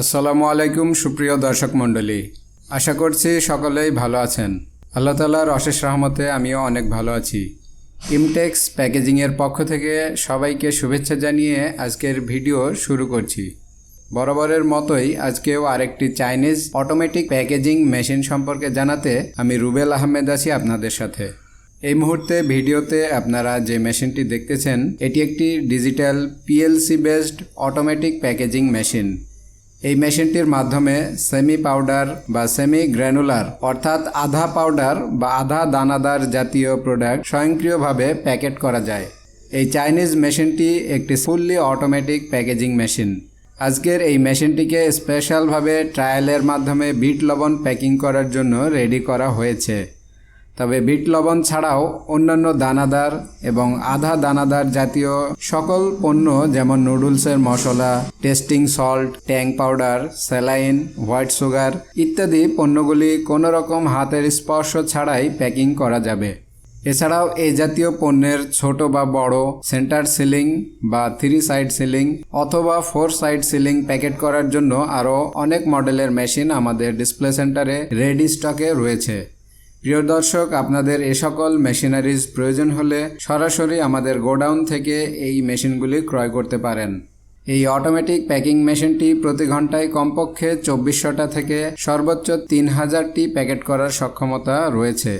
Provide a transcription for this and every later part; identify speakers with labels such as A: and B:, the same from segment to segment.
A: আসসালামু আলাইকুম, সুপ্রিয় দর্শক মণ্ডলী। আশা করছি সকলেই ভালো আছেন। আল্লাহ তালার অশেষ রহমতে আমিও অনেক ভালো আছি। ইমটেক্স প্যাকেজিংয়ের পক্ষ থেকে সবাইকে শুভেচ্ছা জানিয়ে আজকের ভিডিও শুরু করছি। বরাবরের মতোই আজকেও আরেকটি চাইনিজ অটোমেটিক প্যাকেজিং মেশিন সম্পর্কে জানাতে আমি রুবেল আহমেদ আছি আপনাদের সাথে। এই মুহূর্তে ভিডিওতে আপনারা যে মেশিনটি দেখতেছেন, এটি একটি digital PLC based automatic packaging machine এই মেশিনটির মাধ্যমে সেমি পাউডার বা সেমি গ্র্যানুলার অর্থাৎ আধা পাউডার বা আধা দানাদার জাতীয় প্রোডাক্ট স্বয়ংক্রিয়ভাবে প্যাকেট করা যায়। এই চাইনিজ মেশিনটি একটি ফুললি অটোমেটিক প্যাকেজিং মেশিন আজকের এই মেশিনটিকে স্পেশালভাবে ট্রায়ালের মাধ্যমে বিট লবণ প্যাকিং করার জন্য রেডি করা হয়েছে। তবে বিট লবণ ছাড়াও অন্যান্য দানাদার এবং আধা দানাদার জাতীয় সকল পণ্য যেমন নুডলসের মশলা, testing salt, Tang powder, saline, white sugar ইত্যাদি পণ্যগুলি কোনো রকম হাতের স্পর্শ ছাড়াই প্যাকিং করা যাবে। এছাড়াও এই জাতীয় পণ্যের ছোট বা বড় সেন্টার সিলিং বা থ্রি সাইড সিলিং অথবা ফোর সাইড সিলিং প্যাকেট করার জন্য আরও অনেক মডেলের মেশিন আমাদের ডিসপ্লে সেন্টারে রেডি স্টকে রয়েছে। প্রিয় দর্শক, আপনাদের এ সকল মেশিনারিজ প্রয়োজন হলে সরাসরি আমাদের গোডাউন থেকে এই মেশিনগুলি ক্রয় করতে পারেন। এই অটোমেটিক প্যাকিং মেশিনটি প্রতি ঘন্টায় কমপক্ষে চব্বিশশোটা থেকে সর্বোচ্চ তিন হাজারটি প্যাকেট করার সক্ষমতা রয়েছে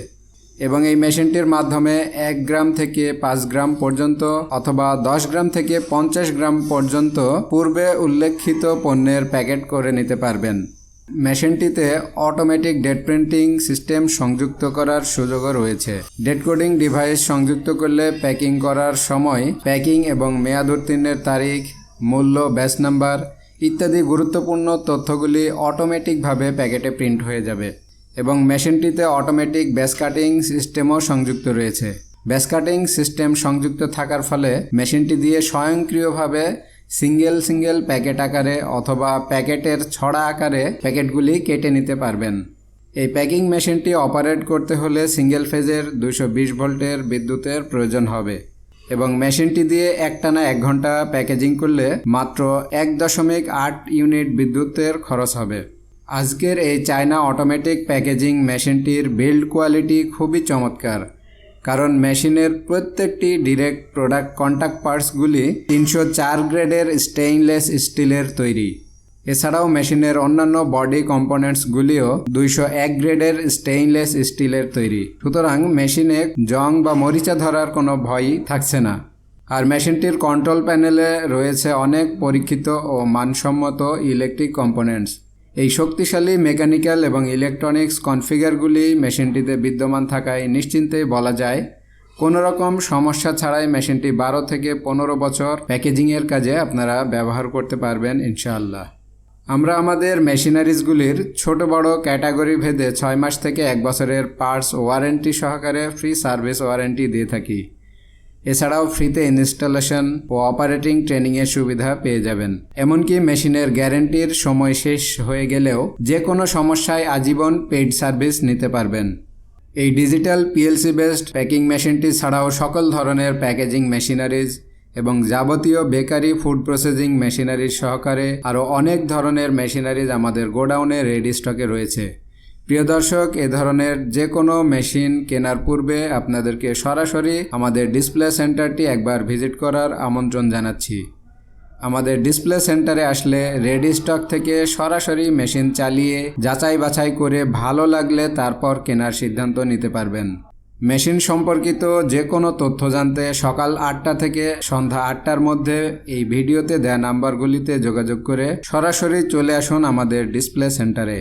A: এবং এই মেশিনটির মাধ্যমে এক গ্রাম থেকে পাঁচ গ্রাম পর্যন্ত অথবা দশ গ্রাম থেকে পঞ্চাশ গ্রাম পর্যন্ত পূর্বে উল্লেখিত পণ্যের প্যাকেট করে নিতে পারবেন। মেশিনটিতে অটোমেটিক ডেট প্রিন্টিং সিস্টেম সংযুক্ত করার সুযোগও রয়েছে। ডেট কোডিং ডিভাইস সংযুক্ত করলে প্যাকিং করার সময় প্যাকিং এবং মেয়াদ উত্তীর্ণের তারিখ, মূল্য ব্যাচ নাম্বার ইত্যাদি গুরুত্বপূর্ণ তথ্যগুলি অটোমেটিকভাবে প্যাকেটে প্রিন্ট হয়ে যাবে এবং মেশিনটিতে অটোমেটিক ব্যাস কাটিং সিস্টেমও সংযুক্ত রয়েছে। ব্যাস কাটিং সিস্টেম সংযুক্ত থাকার ফলে মেশিনটি দিয়ে স্বয়ংক্রিয়ভাবে সিঙ্গেল সিঙ্গেল প্যাকেট আকারে অথবা প্যাকেটের ছড়া আকারে প্যাকেটগুলি কেটে নিতে পারবেন। এই প্যাকিং মেশিনটি অপারেট করতে হলে সিঙ্গেল ফেজের দুশো বিশ ভোল্টের বিদ্যুতের প্রয়োজন হবে এবং মেশিনটি দিয়ে একটানা এক ঘণ্টা প্যাকেজিং করলে মাত্র এক দশমিক আট ইউনিট বিদ্যুতের খরচ হবে। আজকের এই চায়না অটোমেটিক প্যাকেজিং মেশিনটির বিল্ড কোয়ালিটি খুবই চমৎকার। কারণ মেশিনের প্রত্যেকটি ডিরেক্ট প্রোডাক্ট কন্ট্যাক্ট পার্টসগুলি তিনশো চার গ্রেডের স্টেইনলেস স্টিলের তৈরি। এছাড়াও মেশিনের অন্যান্য বডি কম্পোনেন্টসগুলিও দুইশো এক গ্রেডের স্টেইনলেস স্টিলের তৈরি। সুতরাং মেশিনে জং বা মরিচা ধরার কোনো ভয়ই থাকছে না। আর মেশিনটির কন্ট্রোল প্যানেলে রয়েছে অনেক পরীক্ষিত ও মানসম্মত ইলেকট্রিক কম্পোনেন্টস। এই শক্তিশালী মেকানিক্যাল এবং ইলেকট্রনিক্স কনফিগারগুলি মেশিনটিতে বিদ্যমান থাকায় নিশ্চিন্তেই বলা যায় কোনো রকম সমস্যা ছাড়াই মেশিনটি বারো থেকে পনেরো বছর প্যাকেজিংয়ের কাজে আপনারা ব্যবহার করতে পারবেন, ইনশাআল্লাহ। আমরা আমাদের মেশিনারিজগুলির ছোট বড় ক্যাটাগরি ভেদে ছয় মাস থেকে এক বছরের পার্টস ওয়ারেন্টি সহকারে ফ্রি সার্ভিস ওয়ারেন্টি দিয়ে থাকি। এছাড়াও ফ্রিতে ইনস্টলেশন ও অপারেটিং ট্রেনিংয়ের সুবিধা পেয়ে যাবেন। এমনকি মেশিনের গ্যারেন্টির সময় শেষ হয়ে গেলেও যে কোনো সমস্যায় আজীবন পেইড সার্ভিস নিতে পারবেন। এই ডিজিটাল পিএলসি বেসড প্যাকিং মেশিনটি ছাড়াও সকল ধরনের প্যাকেজিং মেশিনারিজ এবং যাবতীয় বেকারি ফুড প্রসেসিং মেশিনারিজ সহকারে আরও অনেক ধরনের মেশিনারিজ আমাদের গোডাউনে রেডি স্টকে রয়েছে। প্রিয় দর্শক, এ ধরনের যে কোনো মেশিন কেনার পূর্বে আপনাদেরকে সরাসরি আমাদের ডিসপ্লে সেন্টারটি একবার ভিজিট করার আমন্ত্রণ জানাচ্ছি। আমাদের ডিসপ্লে সেন্টারে আসলে রেডি স্টক থেকে সরাসরি মেশিন চালিয়ে যাচাই বাছাই করে ভালো লাগলে তারপর কেনার সিদ্ধান্ত নিতে পারবেন। মেশিন সম্পর্কিত যে কোনো তথ্য জানতে সকাল আটটা থেকে সন্ধ্যা আটটার মধ্যে এই ভিডিওতে দেয়া নাম্বারগুলিতে যোগাযোগ করে সরাসরি চলে আসুন আমাদের ডিসপ্লে সেন্টারে।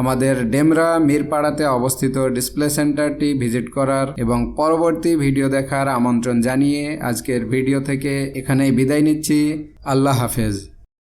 A: আমাদের ডেমরা মিরপাড়াতে অবস্থিত ডিসপ্লে সেন্টারটি ভিজিট করার এবং পরবর্তী ভিডিও দেখার আমন্ত্রণ জানিয়ে আজকের ভিডিও থেকে এখানেই বিদায় নিচ্ছি। আল্লাহ হাফেজ।